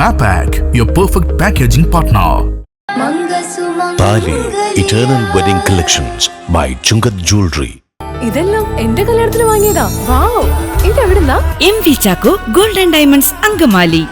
Mapac, your perfect packaging partner. Thali eternal wedding collections by Chungath jewellery ഇതെല്ലാം എന്റെ കല്യാണത്തിന് വാങ്ങിയതാ. Wow. ഇതെവിടുന്നാ? M V Chacko golden diamonds Angamaly.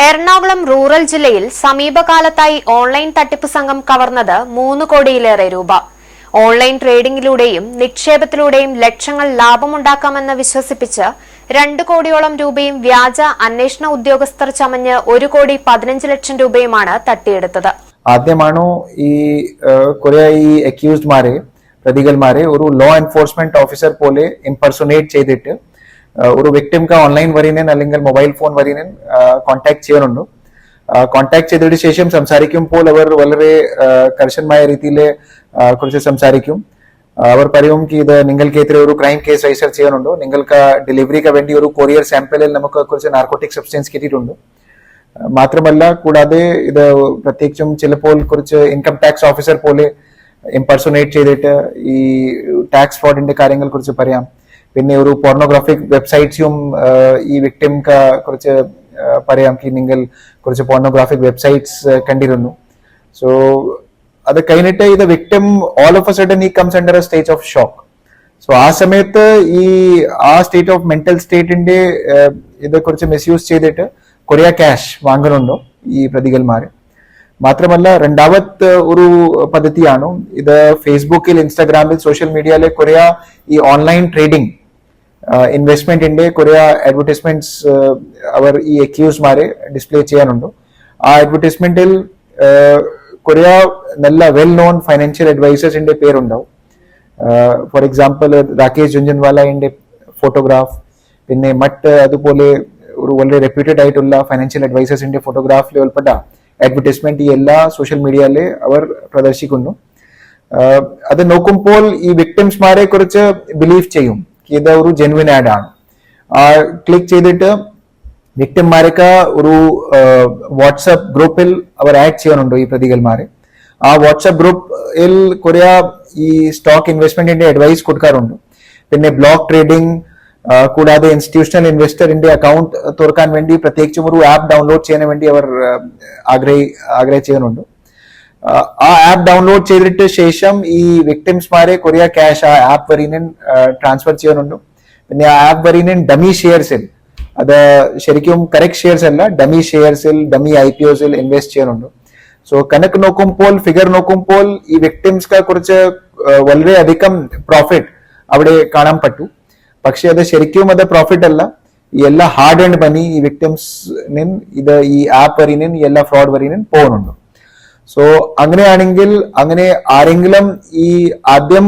Ernakulam rural ജില്ലയിൽ സമീപകാലത്തായി online തട്ടിപ്പ് സംഘം കവർന്നത് മൂന്ന് കോടിയിലേറെ രൂപ. ഓൺലൈൻ ട്രേഡിംഗിലൂടെയും നിക്ഷേപത്തിലൂടെയും ലക്ഷങ്ങൾ ലാഭമുണ്ടാക്കാമെന്ന് വിശ്വസിപ്പിച്ച് രണ്ട് കോടിയോളം രൂപയും വ്യാജ അന്വേഷണ ഉദ്യോഗസ്ഥർ ചമഞ്ഞ് ഒരു കോടി പതിനഞ്ച് ലക്ഷം രൂപയുമാണ് തട്ടിയെടുത്തത്. ആദ്യമാണോ ഈ കുറെ ഈ അക്യൂസ്ഡ്മാരെ പ്രതികൾമാരെ ഒരു ലോ എൻഫോഴ്സ്മെന്റ് ഓഫീസർ പോലെ ഇംപെർസൊനേറ്റ് ചെയ്തിട്ട് ഒരു വിക്ടിംക്ക് ഓൺലൈൻ വരീനൻ അല്ലെങ്കിൽ മൊബൈൽ ഫോൺ വരീനൻ കോൺടാക്ട് ചെയ്യുന്നുണ്ട് കോൺടാക്ട് ചെയ്തതിനു ശേഷം സംസാരിക്കുമ്പോൾ അവർ വളരെ കർശനമായ രീതിയിൽ കുറിച്ച് സംസാരിക്കും. അവർ പറയും ഇത് ഇത് നിങ്ങൾക്കെതിരെ ഒരു ക്രൈം കേസ് രജിസ്റ്റർ ചെയ്യാനുണ്ടോ? നിങ്ങൾക്ക് ഡെലിവറിക്ക് വേണ്ടി ഒരു കൊറിയർ സാമ്പിളിൽ നമുക്ക് കുറച്ച് നാർക്കോട്ടിക് സബ്സ്റ്റൻസ് കിട്ടിയിട്ടുണ്ട്. മാത്രമല്ല കൂടാതെ ഇത് പ്രത്യേകിച്ചും ചിലപ്പോൾ കുറച്ച് ഇൻകം ടാക്സ് ഓഫീസർ പോലെ ഇംപെർസൊനേറ്റ് ചെയ്തിട്ട് ഈ ടാക്സ് ഫ്രോഡിന്റെ കാര്യങ്ങൾ കുറിച്ച് പറയാം. പിന്നെ ഒരു പോർണോഗ്രാഫിക് വെബ്സൈറ്റ്സും ഈ വിക്ടിംക കുറച്ച് പറയാം നിങ്ങൾ കുറച്ച് പോർണോഗ്രാഫിക് വെബ്സൈറ്റ്സ് കണ്ടിരുന്നു. സോ അത് കഴിഞ്ഞിട്ട് ഇത് victim all of a sudden ഈ comes under a stage of shock so ആ സമയത്ത് ഈ ആ സ്റ്റേറ്റ് ഓഫ് മെന്റൽ സ്റ്റേറ്റിന്റെ ഇത് കുറച്ച് മിസ്യൂസ് ചെയ്തിട്ട് കൊറിയ ക്യാഷ് വാങ്ങുന്നുണ്ടോ ഈ പ്രതികൾമാർ മാത്രമല്ല രണ്ടാമത്തെ ഒരു പദ്ധതിയാണ് ഇത് ഫേസ്ബുക്കിൽ ഇൻസ്റ്റാഗ്രാമിൽ സോഷ്യൽ മീഡിയയിലെ കൊറിയ ഈ ഓൺലൈൻ ട്രേഡിംഗ് ഇൻവെസ്റ്റ്മെന്റിന്റെ കൊറിയ അഡ്വർടൈസ്മെന്റ്സ് അവർ ഈ അക്യൂസ്മാരെ ഡിസ്പ്ലേ ചെയ്യാനുണ്ട്. ആ അഡ്വർടൈസ്മെന്റിൽ കൊറിയ നല്ല വെൽ നോൺ ഫൈനാൻഷ്യൽ അഡ്വൈസേഴ്സിന്റെ പേരുണ്ടാവും. ഫോർ എക്സാമ്പിൾ രാകേഷ് ജുഞ്ചൻവാലയുടെ ഫോട്ടോഗ്രാഫ് പിന്നെ മറ്റ് അതുപോലെ ഒരു വളരെ റെപ്യൂട്ടഡ് ആയിട്ടുള്ള ഫൈനാൻഷ്യൽ അഡ്വൈസേഴ്സിന്റെ ഫോട്ടോഗ്രാഫിൽ ഉൾപ്പെട്ട അഡ്വർടൈസ്മെന്റ് ഈ എല്ലാ സോഷ്യൽ മീഡിയയിലെ അവർ പ്രദർശിക്കുന്നു. അത് നോക്കുമ്പോൾ ഈ വിക്ടിംസ്മാരെ കുറിച്ച് ബിലീവ് ചെയ്യും. ഇത് ഒരു ജെനുവിൻ ആഡ് ആണ്. ക്ലിക്ക് ചെയ്തിട്ട് വിക്ടിംമാരൊക്കെ ഒരു വാട്സപ്പ് ഗ്രൂപ്പിൽ അവർ ആഡ് ചെയ്യാനുണ്ട് ഈ പ്രതികൾമാരെ. ആ വാട്സപ്പ് ഗ്രൂപ്പിൽ കുറേ ഈ സ്റ്റോക്ക് ഇൻവെസ്റ്റ്മെന്റിന്റെ അഡ്വൈസ് കൊടുക്കാറുണ്ട്. പിന്നെ ബ്ലോക്ക് ട്രേഡിംഗ് കൂടാതെ ഇൻസ്റ്റിറ്റ്യൂഷണൽ ഇൻവെസ്റ്ററിന്റെ അക്കൗണ്ട് തുറക്കാൻ വേണ്ടി പ്രത്യേകിച്ചും ഒരു ആപ്പ് ഡൗൺലോഡ് ചെയ്യാൻ വേണ്ടി അവർ ആഗ്രഹി ആഗ്രഹം ചെയ്യുന്നുണ്ട് ആഹ് ആ ആപ്പ് ഡൗൺലോഡ് ചെയ്തിട്ട് ശേഷം ഈ വിക്ടിംസ്മാരെ കൊറിയ ക്യാഷ് ആ ആപ്പ് വരീനൻ ട്രാൻസ്ഫർ ചെയ്യാനുണ്ട്. പിന്നെ ആ ആപ്പ് വരീനൻ ഡമി ഷെയർസിൽ അത് ശരിക്കും കറക്റ്റ് ഷെയർസ് അല്ല ഡമി ഷെയർസിൽ ഡമി ഐ പി ഒസിൽ ഇൻവെസ്റ്റ് ചെയ്യാനുണ്ട്. സോ കണക്ക് നോക്കുമ്പോൾ ഫിഗർ നോക്കുമ്പോൾ ഈ വിക്ടിംസ് കുറിച്ച് വളരെയധികം പ്രോഫിറ്റ് അവിടെ കാണാൻ പറ്റൂ. പക്ഷെ അത് ശരിക്കും അത് പ്രോഫിറ്റ് അല്ല. ഈ എല്ലാ ഹാർഡ് ആൻഡ് മണി ഈ വിക്ടിംസിനും ഇത് ഈ ആപ്പ് വരീനും എല്ലാ ഫ്രോഡ് വരീനും പോകുന്നുണ്ട് സോ അങ്ങനെയാണെങ്കിൽ അങ്ങനെ ആരെങ്കിലും ഈ ആദ്യം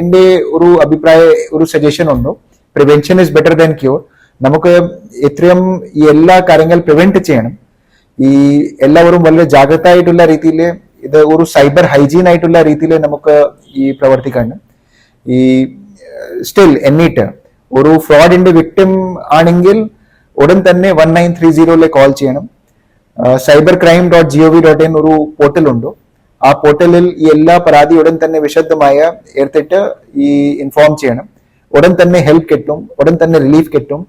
എന്റെ ഒരു അഭിപ്രായ ഒരു സജഷൻ ഉണ്ടോ. Prevention is better than cure നമുക്ക് എത്രയും ഈ എല്ലാ കാര്യങ്ങൾ പ്രിവെന്റ് ചെയ്യണം. ഈ എല്ലാവരും വളരെ ജാഗ്രത ആയിട്ടുള്ള രീതിയിൽ ഇത് ഒരു സൈബർ ഹൈജീൻ ആയിട്ടുള്ള രീതിയിൽ നമുക്ക് ഈ പ്രവർത്തിക്കണം. ഈ സ്റ്റിൽ എന്നിട്ട് ഒരു ഫ്രോഡിന്റെ വിക്ടിം ആണെങ്കിൽ ഉടൻ തന്നെ വൺ നയൻ ത്രീ സീറോയിലെ കോൾ ചെയ്യണം. Cyber crime dot G O V dot in ഒരു പോർട്ടലുണ്ട്. ആ പോർട്ടലിൽ ഈ എല്ലാ പരാതി ഉടൻ തന്നെ വിശദമായ എടുത്തിട്ട് ഈ ഇൻഫോം ചെയ്യണം. ഉടൻ തന്നെ ഹെൽപ്പ് കിട്ടും. ഉടൻ തന്നെ റിലീഫ് കിട്ടും.